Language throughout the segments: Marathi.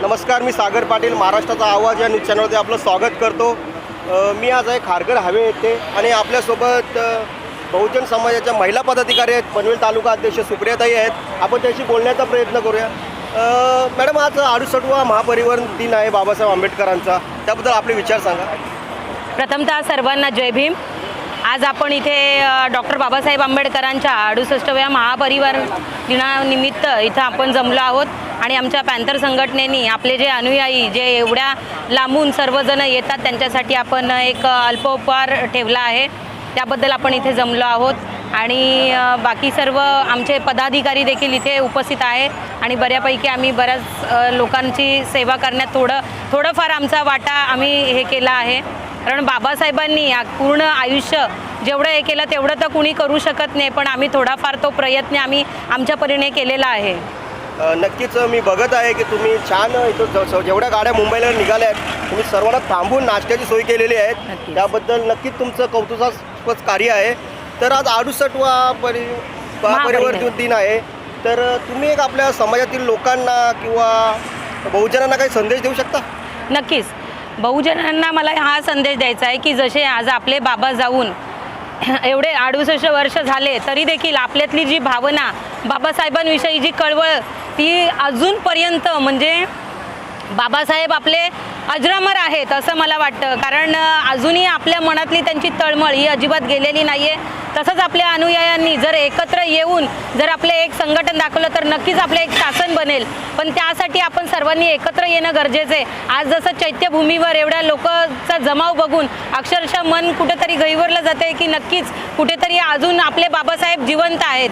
नमस्कार मी सागर पाटील महाराष्ट्राचा आवाज या न्यूज चॅनलमध्ये आपलं स्वागत करतो. मी आज आहे खारघर हवे येथे आणि आपल्यासोबत बहुजन समाजाच्या महिला पदाधिकारी आहेत पनवेल तालुका अध्यक्ष सुप्रियाताई आहेत. आपण त्याशी बोलण्याचा प्रयत्न करूया. मॅडम आज अडुसष्टवा महापरिवहन दिन आहे बाबासाहेब आंबेडकरांचा. त्याबद्दल आपले विचार सांगा. प्रथमतः सर्वांना जय भीम. आज आपण इथे डॉक्टर बाबासाहेब आंबेडकरांच्या अडुसष्टव्या महापरिवार दिनानिमित्त इथं आपण जमलो आहोत. आणि आमच्या पॅन्थर संघटनेनी आपले जे अनुयायी जे एवढ्या लांबून सर्वजण येतात त्यांच्यासाठी आपण एक अल्पोपहार ठेवला आहे. त्याबद्दल आपण इथे जमलो आहोत. आणि बाकी सर्व आमचे पदाधिकारी देखील इथे उपस्थित आहे. आणि बऱ्यापैकी आम्ही बऱ्याच लोकांची सेवा करण्यात थोडं थोडंफार आमचा वाटा आम्ही हे केला आहे. कारण बाबासाहेबांनी पूर्ण आयुष्य जेवढं हे केलं तेवढं तर कुणी करू शकत नाही. पण आम्ही थोडाफार तो प्रयत्न आम्ही आमच्या परीने केलेला आहे. नक्कीच मी बघत आहे की तुम्ही छान इथं जेवढ्या गाड्या मुंबईला निघाल्या आहेत तुम्ही सर्वांना थांबून नाश्त्याची सोय केलेली आहे. त्याबद्दल नक्कीच तुमचं कौतुकास्पद कार्य आहे तर आज अडुसष्टवा परि महापरिनिर्वाण. दिन आहे तर तुम्ही एक आपल्या समाजातील लोकांना किंवा बहुजनांना काही संदेश देऊ शकता नक्कीच बहुजनांना मला हा संदेश द्यायचा आहे की जसे आज आपले बाबा जाऊन एवढे अडुसष्ट वर्ष झाले तरी देखील आपल्यातली जी भावना बाबासाहेबांविषयी जी कळवळ ती अजूनपर्यंत म्हणजे बाबासाहेब आपले अजरामर आहेत असं मला वाटतं. कारण अजूनही आपल्या मनातली त्यांची तळमळ ही अजिबात गेलेली नाही आहे तसंच आपल्या अनुयायांनी जर एकत्र येऊन जर आपले एक संघटन दाखवलं तर नक्कीच आपलं एक शासन बनेल. पण त्यासाठी आपण सर्वांनी एकत्र येणं गरजेचं आहे. आज जसं चैत्यभूमीवर एवढ्या लोकांचा जमाव बघून अक्षरशः मन कुठेतरी गहिवरलं जाते की नक्कीच कुठेतरी अजून आपले बाबासाहेब जिवंत आहेत.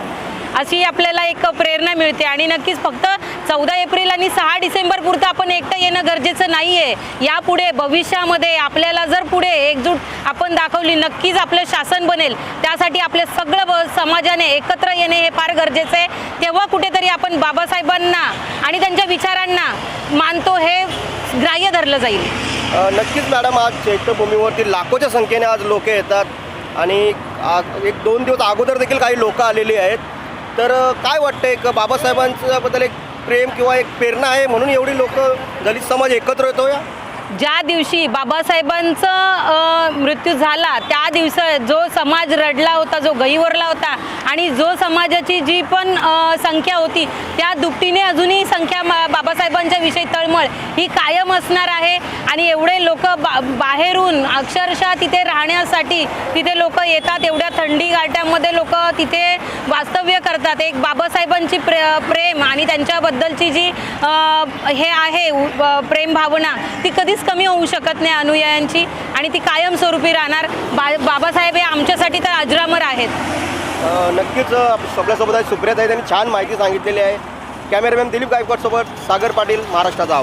अशी आपल्याला एक प्रेरणा मिळते. आणि नक्कीच फक्त चौदा एप्रिल आणि सहा डिसेंबर पुरतं आपण एकटं येणं गरजेचं नाही आहे यापुढे भविष्यामध्ये आपल्याला जर पुढे एकजूट आपण दाखवली नक्कीच आपलं शासन बनेल. त्यासाठी आपल्या सगळं ब- समाजाने एकत्र येणे हे फार गरजेचं आहे. तेव्हा कुठेतरी आपण बाबासाहेबांना आणि त्यांच्या विचारांना मानतो हे ग्राह्य धरलं जाईल. नक्कीच मॅडम आज चैत्यभूमीवरती लाखोच्या संख्येने आज लोक येतात. आणि एक दोन दिवस अगोदर देखील काही लोक आलेली आहेत. तर काय वाटतं एक बाबासाहेबांच्याबद्दल एक प्रेम किंवा एक प्रेरणा आहे म्हणून एवढी लोक दलित समाज एकत्र येतो या ज्या दिवशी बाबासाहेबांचं मृत्यू झाला त्या दिवसा जो समाज रडला होता जो गहीवरला होता आणि जो समाजाची जी पण संख्या होती त्या दुपटीने अजूनही संख्या बाबासाहेबांच्या विषयी तळमळ ही कायम असणार आहे. आणि एवढे लोक बा बाहेरून अक्षरशः तिथे राहण्यासाठी तिथे लोक येतात एवढ्या थंडी गाट्यामध्ये लोक तिथे वास्तव्य करतात. एक बाबासाहेबांची प्रे प्रेम आणि त्यांच्याबद्दलची जी हे आहे प्रेम भावना ती कधीच कमी होऊ शकत नाही अनुयायांची आणि ती कायमस्वरूपी राहणार. बा बाबासाहेब हे आमच्यासाठी तर अजरामर आहेत. नक्कीच आप- आपल्यासोबत आहे सुप्रियाताई त्यांनी छान माहिती सांगितलेली आहे. कॅमेरामॅन दिलीप गायकवाडसोबत सागर पाटील महाराष्ट्राचा आवाज.